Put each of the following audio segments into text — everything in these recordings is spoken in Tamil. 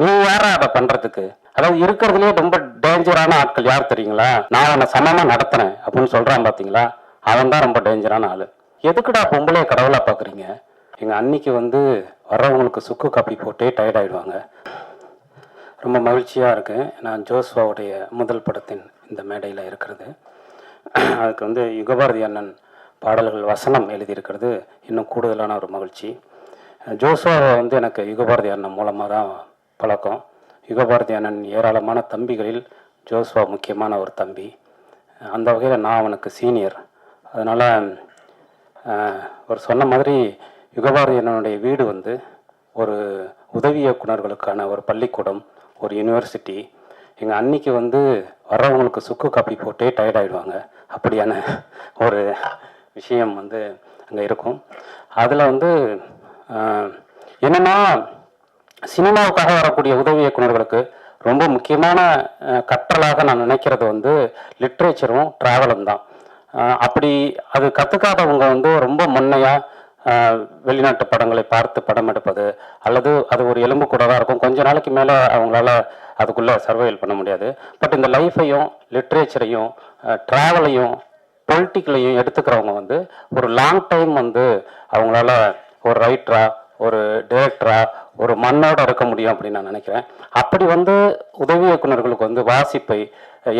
நீ யாரா அதை பண்றதுக்கு. அதாவது இருக்கிறதுலே ரொம்ப டேஞ்சரான ஆட்கள் யார் தெரியுங்களா? நான் அவனை சமமா நடத்துறேன் அப்படின்னு சொல்றான் பாத்தீங்களா? அவன் தான் ரொம்ப டேஞ்சரான ஆளு. எதுக்குடா பொம்பளைய கடவுளா பாக்குறீங்க? எங்க அன்னைக்கு வந்து வர்றவங்களுக்கு சுக்கு காப்பி போட்டே டயர்ட் ஆயிடுவாங்க. ரொம்ப மகிழ்ச்சியாக இருக்குது நான் ஜோஸ்வாவுடைய முதல் படத்தின் இந்த மேடையில் இருக்கிறது. அதுக்கு வந்து யுகபாரதி அண்ணன் பாடல்கள் வசனம் எழுதியிருக்கிறது. இன்னும் கூடுதலான ஒரு மகிழ்ச்சி. ஜோஸ்வாவை வந்து எனக்கு யுகபாரதி அண்ணன் மூலமாக தான் பழக்கம். யுகபாரதி அண்ணன் ஏராளமான தம்பிகளில் ஜோஸ்வா முக்கியமான ஒரு தம்பி. அந்த வகையில் நான் அவனுக்கு சீனியர் அதனால் அவர் சொன்ன மாதிரி யுகபாரதி அண்ணனுடைய வீடு வந்து ஒரு உதவி இயக்குனர்களுக்கான ஒரு பள்ளிக்கூடம் ஒரு யூனிவர்சிட்டி எங்கள் அன்னைக்கு வந்து வர்றவங்களுக்கு சுக்கு காப்பி போட்டே டயர்ட் ஆகிடுவாங்க அப்படியான ஒரு விஷயம் வந்து அங்கே இருக்கும். அதில் வந்து என்னென்னா என்னன்னா சினிமாவுக்காக வரக்கூடிய உதவி இயக்குனர்களுக்கு ரொம்ப முக்கியமான கற்றலாக நான் நினைக்கிறது வந்து லிட்ரேச்சரும் ட்ராவலும் தான். அப்படி அது கற்றுக்காதவங்க வந்து ரொம்ப முன்னையாக வெளிநாட்டு படங்களை பார்த்து படம் எடுப்பது அல்லது அது ஒரு எலும்பு கூட தான் இருக்கும் கொஞ்ச நாளைக்கு மேலே அவங்களால அதுக்குள்ளே சர்வைவல் பண்ண முடியாது. பட் இந்த லைஃப்பையும் லிட்ரேச்சரையும் ட்ராவலையும் பொலிட்டிக்கலையும் எடுத்துக்கிறவங்க வந்து ஒரு லாங் டைம் வந்து அவங்களால ஒரு ரைட்டராக ஒரு டேரக்டராக ஒரு மண்ணோட இருக்க முடியும் அப்படின்னு நான் நினைக்கிறேன். அப்படி வந்து உதவி இயக்குனர்களுக்கு வந்து வாசிப்பை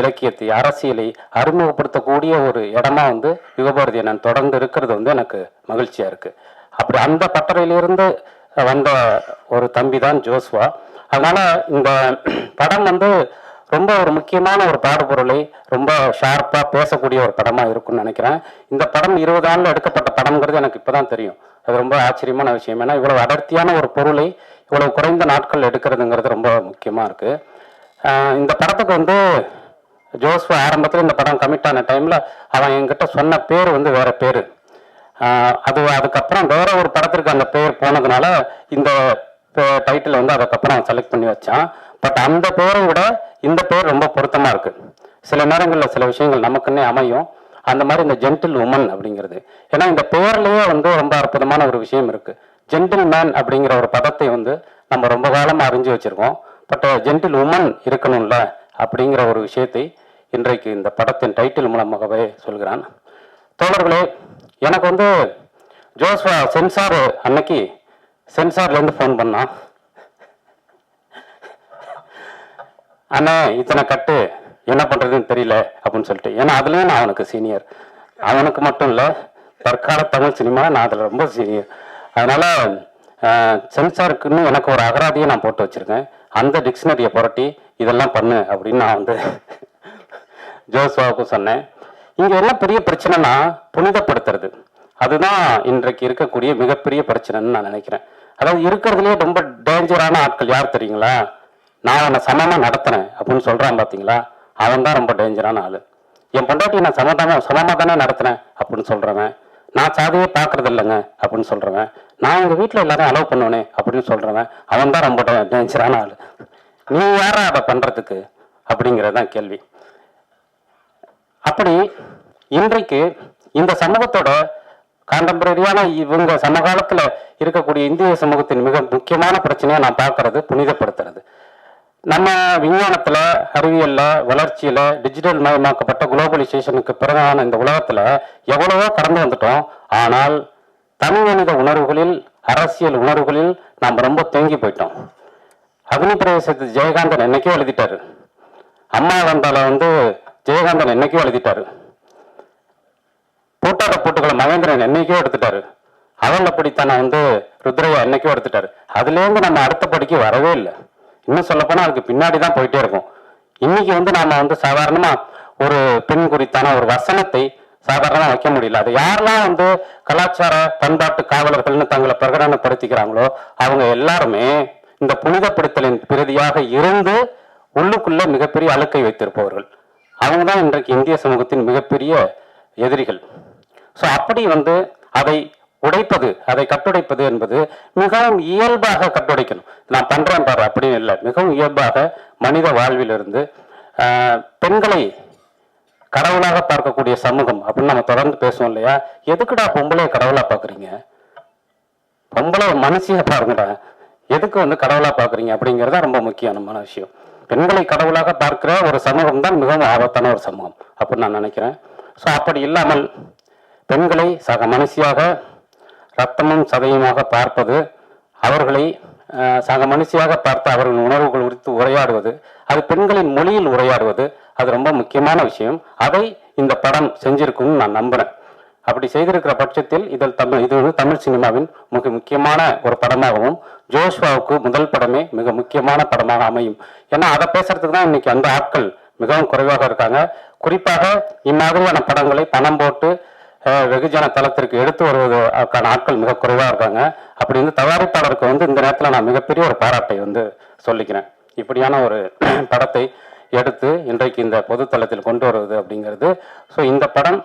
இலக்கியத்தை அரசியலை அறிமுகப்படுத்தக்கூடிய ஒரு இடமா வந்து யுகபாரதி நான் தொடர்ந்து இருக்கிறது வந்து எனக்கு மகிழ்ச்சியாக இருக்குது அப்படி அந்த பட்டறையிலிருந்து வந்த ஒரு தம்பி தான் ஜோஸ்வா. அதனால் இந்த படம் வந்து ரொம்ப ஒரு முக்கியமான ஒரு பாடுபொருளை ரொம்ப ஷார்ப்பாக பேசக்கூடிய ஒரு படமாக இருக்கும்னு நினைக்கிறேன். இந்த படம் இருபது ஆண்டில் எடுக்கப்பட்ட படம்ங்கிறது எனக்கு இப்போ தான் தெரியும். அது ரொம்ப ஆச்சரியமான விஷயம். ஏன்னா இவ்வளோ அடர்த்தியான ஒரு பொருளை இவ்வளோ குறைந்த நாட்கள் எடுக்கிறதுங்கிறது ரொம்ப முக்கியமாக இருக்குது இந்த படத்துக்கு வந்து ஜோஸ்வா ஆரம்பத்தில் இந்த படம் கமிட் ஆன டைமில் அவன் என்கிட்ட சொன்ன பேர் வந்து வேற பேர். அது அதுக்கப்புறம் வேற ஒரு படத்திற்கு அந்த பேர் போனதுனால இந்த டைட்டில் வந்து அதுக்கப்புறம் செலக்ட் பண்ணி வச்சான். பட் அந்த பேரை விட இந்த பேர் ரொம்ப பொருத்தமாக இருக்குது சில நேரங்களில் சில விஷயங்கள் நமக்குன்னே அமையும். அந்த மாதிரி இந்த ஜென்டில் உமன் அப்படிங்கிறது. ஏன்னா இந்த பேர்லேயே வந்து ரொம்ப அற்புதமான ஒரு விஷயம் இருக்குது ஜென்டில் மேன் அப்படிங்கிற ஒரு பதத்தை வந்து நம்ம ரொம்ப காலமாக அறிஞ்சு வச்சிருக்கோம். பட் ஜென்டில் உமன் இருக்கணும்ல அப்படிங்கிற ஒரு விஷயத்தை இன்றைக்கு இந்த படத்தின் டைட்டில் மூலமாகவே சொல்கிறான். தோழர்களே எனக்கு வந்து ஜோஸ்வா சென்சார் அன்னைக்கு சென்சார்லேருந்து ஃபோன் பண்ணான் அண்ணா இத்தனை கட்டு. என்ன பண்றதுன்னு தெரியல அப்படின்னு சொல்லிட்டு. ஏன்னா அதுலேயும் நான் அவனுக்கு சீனியர் அவனுக்கு மட்டும் இல்ல தற்கால தமிழ் சினிமா நான் அதுல ரொம்ப சீனியர் அதனால சென்சாருக்குன்னு எனக்கு ஒரு அகராதியை நான் போட்டு வச்சிருக்கேன். அந்த டிக்ஷனரியை புரட்டி இதெல்லாம் பண்ணு அப்படின்னு நான் வந்து ஜோஸ்வாவுக்கும் சொன்னேன். இங்க என்ன பெரிய பிரச்சனைனா புனிதப்படுத்துறது. அதுதான் இன்றைக்கு இருக்கக்கூடிய மிகப்பெரிய பிரச்சனைன்னு நான் நினைக்கிறேன். அதாவது இருக்கிறதுலே ரொம்ப டேஞ்சரான ஆட்கள் யார் தெரியுங்களா? நான் அவனை சமமாக நடத்தினேன் அப்படின்னு சொல்கிறான் பார்த்தீங்களா அவன் தான் ரொம்ப டேஞ்சரான ஆள். என் பொண்டாட்டி நான் சமதான சமமாக தானே நடத்துறேன் அப்படின்னு சொல்கிறவன் நான் சாதியே பார்க்கறது இல்லைங்க அப்படின்னு சொல்கிறவன் நான் எங்கள் வீட்டில் எல்லாரும் அலோவ் பண்ணுவேனே அப்படின்னு சொல்கிறவன் அவன் தான் ரொம்ப டேஞ்சரான ஆள். நீ யாரா அதை பண்ணுறதுக்கு அப்படிங்கிறதான் கேள்வி. அப்படி இன்றைக்கு இந்த சமூகத்தோட காண்டம்பரரியான இவங்க சமகாலத்தில் இருக்கக்கூடிய இந்திய சமூகத்தின் மிக முக்கியமான பிரச்சனையை நான் பார்க்கறது புனிதப்படுத்துறது. நம்ம விஞ்ஞானத்துல அறிவியல்ல வளர்ச்சியில டிஜிட்டல் மயமாக்கப்பட்ட குளோபலைசேஷனுக்கு பிறகான இந்த உலகத்துல எவ்வளவோ கடந்து வந்துட்டோம். ஆனால் தனி மனித உணர்வுகளில் அரசியல் உணர்வுகளில் நாம் ரொம்ப தேங்கி போயிட்டோம். அக்னி பிரவேசத்து ஜெயகாந்தன் என்னைக்கோ எழுதிட்டாரு. அம்மா வந்தால வந்து ஜெயகாந்தன் என்னைக்கோ எழுதிட்டாரு. பூட்டாட்ட போட்டுக்களை மகேந்திரன் என்னைக்கோ எடுத்துட்டாரு. அவள் அப்படித்தானே வந்து ருத்ரையா என்னைக்கோ எடுத்துட்டாரு. அதுல இருந்து நம்ம அடுத்த படிக்கு வரவே இல்லை. இன்னும் சொல்ல அதுக்கு பின்னாடி தான் போயிட்டே இருக்கும். இன்னைக்கு வந்து நாம வந்து சாதாரணமா ஒரு பெண் குறித்தான ஒரு வசனத்தை சாதாரணமாக வைக்க முடியல. அது யாரெல்லாம் வந்து கலாச்சார பண்பாட்டு காவலர்கள்னு தங்களை பிரகடனப்படுத்திக்கிறாங்களோ அவங்க எல்லாருமே இந்த புனிதப்படுத்தலின் பிரதியாக இருந்து உள்ளுக்குள்ள மிகப்பெரிய அழுக்கை வைத்திருப்பவர்கள். அவங்க தான் இன்றைக்கு இந்திய சமூகத்தின் மிகப்பெரிய எதிரிகள். ஸோ அப்படி வந்து அதை உடைப்பது அதை கட்டுடைப்பது என்பது மிகவும் இயல்பாக கட்டுடைக்கணும். நான் பண்றேன் பாரு அப்படின்னு இல்லை. மிகவும் இயல்பாக மனித வாழ்விலிருந்து பெண்களை கடவுளாக பார்க்கக்கூடிய சமூகம் அப்படின்னு நம்ம தொடர்ந்து பேசுவோம் இல்லையா? எதுக்குடா பொம்பளையை கடவுளாக பார்க்குறீங்க? பொம்பளை மனசியா பாருங்கடா. எதுக்கு வந்து கடவுளாக பார்க்குறீங்க? அப்படிங்கிறது ரொம்ப முக்கியமான விஷயம். பெண்களை கடவுளாக பார்க்கிற ஒரு சமூகம் தான் மிகவும் ஆபத்தான ஒரு சமூகம் அப்படின்னு நான் நினைக்கிறேன். ஸோ அப்படி இல்லாமல் பெண்களை சக மனசியாக ரத்தமும் சதையுமாக பார்ப்பது அவர்களை சக மனுஷியாக பார்த்து அவர்களின் உணர்வுகள் குறித்து உரையாடுவது அது பெண்களின் மொழியில் உரையாடுவது அது ரொம்ப முக்கியமான விஷயம். அதை இந்த படம் செஞ்சிருக்கும்னு நான் நம்புறேன். அப்படி செய்திருக்கிற பட்சத்தில் இதில் தமிழ் இது வந்து தமிழ் சினிமாவின் மிக முக்கியமான ஒரு படமாகவும் ஜோஷ்வாவுக்கு முதல் படமே மிக முக்கியமான படமாக அமையும். ஏன்னா அதை பேசுறதுக்கு தான் இன்னைக்கு அந்த ஆட்கள் மிகவும் குறைவாக இருக்காங்க. குறிப்பாக இம்மாதிரியான படங்களை பணம் போட்டு வெகுஜன தளத்திற்கு எடுத்து வருவதற்கான ஆட்கள் மிக குறைவாக இருக்காங்க. அப்படி வந்து தயாரிப்பாளருக்கு வந்து இந்த நேரத்தில் நான் மிகப்பெரிய ஒரு பாராட்டை வந்து சொல்லிக்கிறேன். இப்படியான ஒரு படத்தை எடுத்து இன்றைக்கு இந்த பொதுத்தளத்தில் கொண்டு வருவது அப்படிங்கிறது. ஸோ இந்த படம்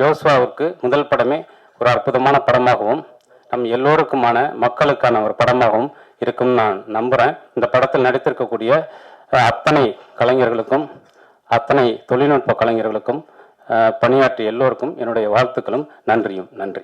ஜோஸ்வாவுக்கு முதல் படமே ஒரு அற்புதமான படமாகவும் நம் எல்லோருக்குமான மக்களுக்கான ஒரு படமாகவும் இருக்கும் நான் நம்புகிறேன் இந்த படத்தில் நடித்திருக்கக்கூடிய அத்தனை கலைஞர்களுக்கும் அத்தனை தொழில்நுட்ப கலைஞர்களுக்கும் பணியாற்றிய எல்லோருக்கும் என்னுடைய வாழ்த்துக்களும் நன்றியும் நன்றி.